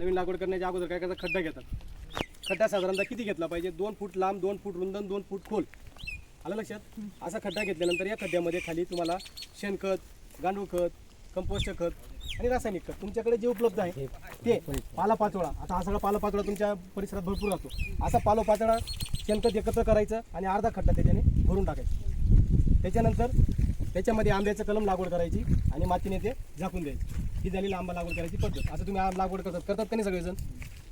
नवीन लागवड करण्याच्या अगोदर काय करतात? खड्डा घेतात. खड्डा साधारणतः किती घेतला पाहिजे? दोन फूट लांब दोन फूट रुंद आणि दोन फूट खोल. आलं लक्षात? असा खड्डा घेतल्यानंतर या खड्ड्यामध्ये खाली तुम्हाला शेणखत गांडूळ खत कंपोस्ट खत आणि रासायनिक खत तुमच्याकडे जे उपलब्ध आहे ते पाला पाचोळा आता हा सगळा पाला पाचोळा तुमच्या परिसरात भरपूर राहतो. असा पालो पाचोळा शेणखत एकत्र करायचं आणि अर्धा खड्डा त्याच्याने भरून टाकायचा. त्याच्यानंतर त्याच्यामध्ये आंब्याचं कलम लागवड करायची आणि मातीने ते झाकून द्यायची. ही झालेली आंबा लागवड करायची पद्धत. असं तुम्ही आंबा लागवड करतात करतात का नाही सगळेजण?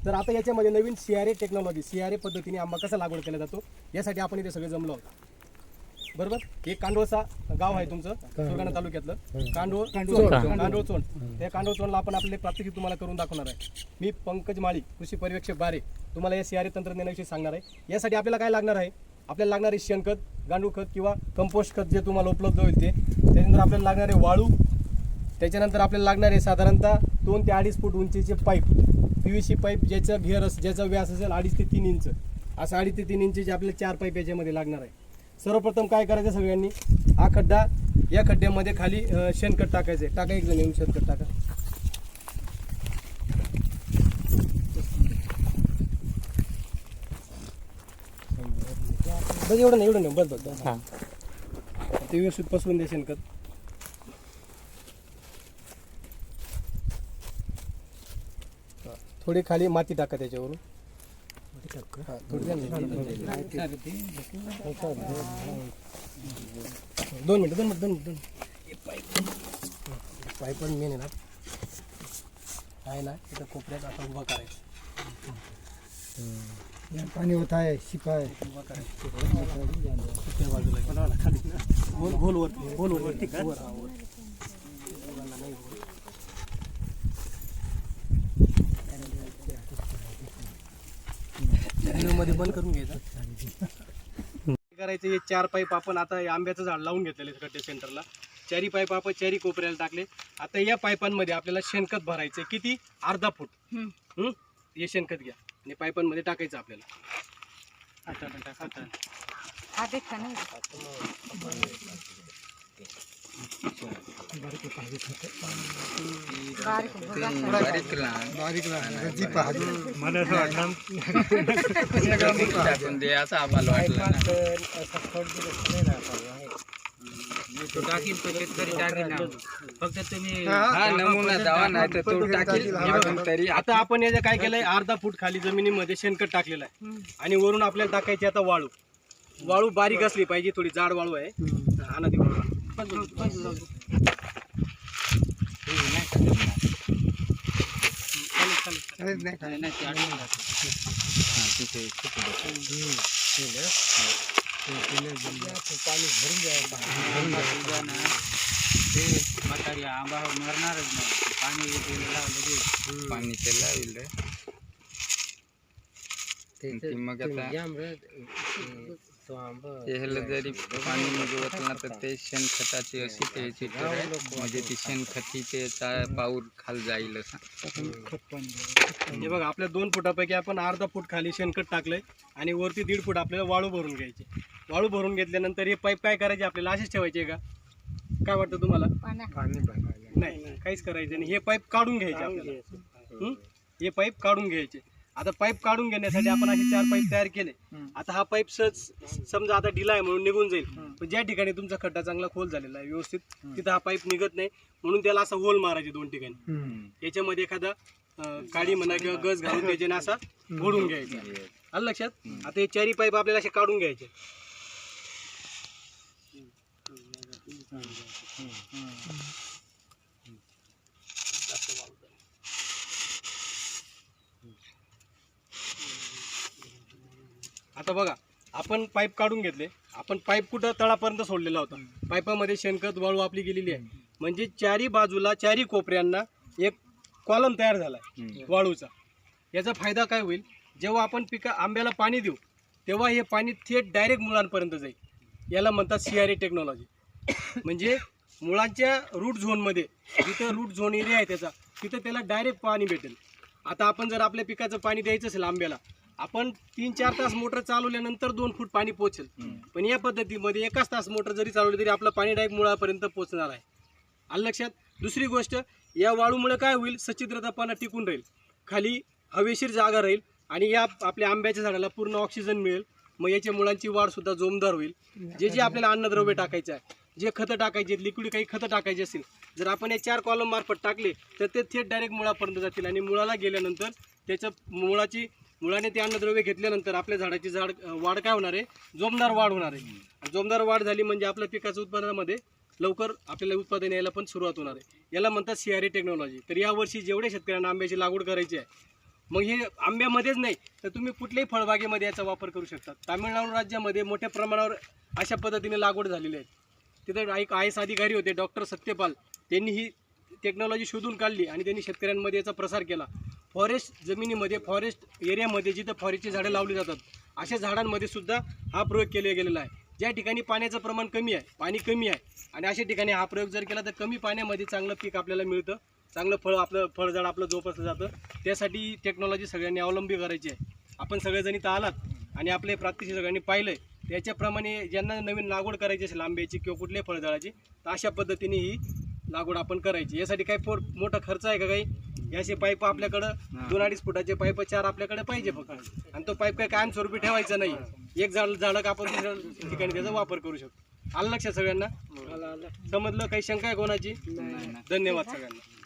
तर आता याच्यामध्ये नवीन C R A technology C R A पद्धतीने आंबा कसा लागवड केला जातो यासाठी आपण इथे सगळे जमलो आहोत. बरोबर? हे कांडोळचा गाव आहे तुमचं सुरगाणा तालुक्यातलं. कांडोळ कांडोळ चोंड त्या कांडोळ चोंडला आपण आपले प्रात्यक्षिक तुम्हाला करून दाखवणार आहे. मी पंकज माळी कृषी पर्यवेक्षक बारे तुम्हाला या सी आर ए तंत्रज्ञानाविषयी सांगणार आहे. यासाठी आपल्याला काय लागणार आहे? आपल्याला लागणार शेणखत गांडूळ खत किंवा कंपोस्ट खत जे तुम्हाला उपलब्ध होईल ते. त्याच्यानंतर आपल्याला लागणार वाळू त्याच्यानंतर आपल्याला लागणार आहे साधारणतः दोन ते अडीच फूट उंचीचे pipe. P V C pipe ज्याचं घेर अस ज्याचा व्यास असेल अडीच ते तीन इंच. असं अडीच ते तीन इंचचे आपल्याला चार पाईप याच्यामध्ये लागणार आहे. सर्वप्रथम काय करायचं सगळ्यांनी? हा खड्डा या खड्ड्यामध्ये खाली शेणखत टाकायचं आहे. टाका एक जण येऊन शेणखत टाका. बस एवढं नाही एवढं नाही. बस बस बस. हां. ते व्यवस्थित पसरून द्या शेणखत. थोडी खाली माती टाका त्याच्यावरून. हा, थोडी द्या ना. दोन मिनिटं दोन मिनिटं दोन मिनिटं. पाईप पण मेन आहे ना. आहे ना इथं कोपऱ्यात आपण उभा करायचं. पाणी होत आहे शिपाय. उभा करायचं. त्या बाजूला हा ना, खाली ना. गोल गोल वर गोल वर ठीक आहे वर हा, वर मध्ये बंद करून घ्यायचं. करायचं हे चार पाईप आपण आता आंब्याचं झाड लावून घेतलेलं आहे खड्डे सेंटरला. चारी पाईप आपण चारी कोपऱ्याला टाकले. आता या पाईपांमध्ये आपल्याला शेणखत भरायचं किती? अर्धा फूट. हं? हे शेणखत घ्या. आणि पाईपांमध्ये टाकायचं आपल्याला. आता आता बारीक टाकून दे असं आम्हाला वाटलं ना. फक्त तुम्ही हा नमुना दावा नाही तर तो टाकील आपण तरी आता आपण काय केलंय अर्धा फूट खाली जमिनीमध्ये शेणखत टाकलेलं आहे आणि वरून आपल्याला टाकायची आता वाळू वाळू बारीक असली पाहिजे थोडी जाड वाळू आहे आणा ती वाळू. म्हातारी आंबा मरणारच नाही पाणी लावलं पाणी ते लावेल ती मग आता जरी पाणी निघवत ना तर ते शेणखताची अशी त्याची. म्हणजे ती शेणखती त्याचा पाऊर खाल जाईल असं. हे बघा आपल्या दोन फुटापैकी आपण अर्धा फूट खाली शेणखत टाकलंय आणि वरती दीड फूट आपल्याला वाळू भरून घ्यायची. वाळू भरून घेतल्यानंतर हे पाईप काय करायचे आपल्याला? असेच ठेवायचे का? काय वाटतं तुम्हाला? नाही काहीच करायचं नाही. हे पाईप काढून घ्यायचे आपल्याला. हं? हे पाईप काढून घ्यायचे. आता पाईप काढून घेण्यासाठी आपण असे चार पाईप तयार केले. आता हा पाईप सहज समजा आता डिला आहे म्हणून निघून जाईल. पण ज्या ठिकाणी तुमचा खड्डा चांगला खोल झालेला आहे व्यवस्थित तिथं हा पाईप निघत नाही. म्हणून त्याला असा होल मारायचे दोन ठिकाणी. याच्यामध्ये एखादा काडी म्हणा किंवा गज घालून त्याच्याने असा ओढून घ्यायचा. आलं लक्षात? आता हे चारी पाईप आपल्याला असे काढून घ्यायचे. आता बघा आपण पाईप काढून घेतले. आपण पाईप कुठं तळापर्यंत सोडलेला होता? पाईपामध्ये शेणखत वाळू आपली गेलेली आहे. म्हणजे चारी बाजूला चारी कोपऱ्यांना एक कॉलम तयार झाला आहे वाळूचा. याचा फायदा काय होईल? जेव्हा आपण पिका आंब्याला पाणी देऊ तेव्हा हे पाणी थेट डायरेक्ट मुळांपर्यंत जाईल. याला म्हणतात सी आर ए टेक्नॉलॉजी म्हणजे मुळांच्या रूट झोनमध्ये जिथं रूट झोन एरिया आहे त्याचा तिथं त्याला डायरेक्ट पाणी भेटेल. आता आपण जर आपल्या पिकाचं पाणी द्यायचं असेल आंब्याला आपण तीन चार तास मोटर चालवल्यानंतर दोन फूट पाणी पोचेल. पण या पद्धतीमध्ये एकाच तास मोटर जरी चालवली तरी आपलं पाणी डायरेक्ट मुळापर्यंत पोचणार आहे. आलं लक्षात? दुसरी गोष्ट या वाळूमुळे काय होईल? सच्छिद्रतापणा टिकून राहील. खाली हवेशीर जागा राहील आणि या आपल्या आंब्याच्या झाडाला पूर्ण ऑक्सिजन मिळेल. मग याच्या मुळांची वाढ सुद्धा जोमदार होईल. जे जे आपल्याला अन्नद्रव्य टाकायचे आहे जे खतं टाकायचे आहेत लिक्विड काही खतं टाकायचे असतील जर आपण या चार कॉलम मार्फत टाकले तर ते थेट डायरेक्ट मुळापर्यंत जातील आणि मुळाला गेल्यानंतर त्याच्या मुळाची मुळाने ते अन्नद्रव्य घेतल्यानंतर आपल्या झाडाची झाड वाढ काय होणार आहे? जोमदार वाढ होणार आहे. जोमदार वाढ झाली म्हणजे आपल्या पिकाच्या उत्पादनामध्ये लवकर आपल्याला उत्पादन यायला पण सुरुवात होणार आहे. याला म्हणतात सीआरए टेक्नॉलॉजी तर यावर्षी जेवढ्या शेतकऱ्यांना आंब्याची लागवड करायची आहे मग हे आंब्यामध्येच नाही तर तुम्ही कुठल्याही फळबागेमध्ये याचा वापर करू शकता. तामिळनाडू राज्यामध्ये मोठ्या प्रमाणावर अशा पद्धतीने लागवड झालेली आहे. तिथं एक आय एस अधिकारी होते डॉक्टर सत्यपाल. त्यांनी ही टेक्नॉलॉजी शोधून काढली आणि त्यांनी शेतकऱ्यांमध्ये याचा प्रसार केला. फॉरेस्ट जमिनीमध्ये फॉरेस्ट एरियामध्ये जिथं फॉरेस्टची झाडं लावली जातात अशा झाडांमध्ये सुद्धा हा प्रयोग केला गेलेला आहे. ज्या ठिकाणी पाण्याचं प्रमाण कमी आहे पाणी कमी आहे आणि अशा ठिकाणी हा प्रयोग जर केला तर कमी पाण्यामध्ये चांगलं पीक आपल्याला मिळतं. चांगलं फळ आपलं फळझाड आपलं जोपासलं जातं. त्यासाठी टेक्नॉलॉजी सगळ्यांनी अवलंबी करायची आहे. आपण सगळेजणी तर आलात आणि आपले प्रात्यक्षिक सगळ्यांनी पाहिलं आहे त्याच्याप्रमाणे ज्यांना नवीन लागवड करायची असेल आंब्याची किंवा कुठल्याही फळझाडाची तर अशा पद्धतीने ही लागवड आपण करायची. यासाठी काही पोर मोठा खर्च आहे का काही? याचे पाईप आपल्याकडं दोन अडीच फुटाचे पाईप चार आपल्याकडे पाहिजे फक्त. आणि तो पाईप काही कायमस्वरूपी ठेवायचा नाही. एक झाड झाडं आपण दुसऱ्या ठिकाणी त्याचा वापर करू शकतो. आलं लक्षात सगळ्यांना? समजलं? काही शंका आहे कोणाची? धन्यवाद सगळ्यांना.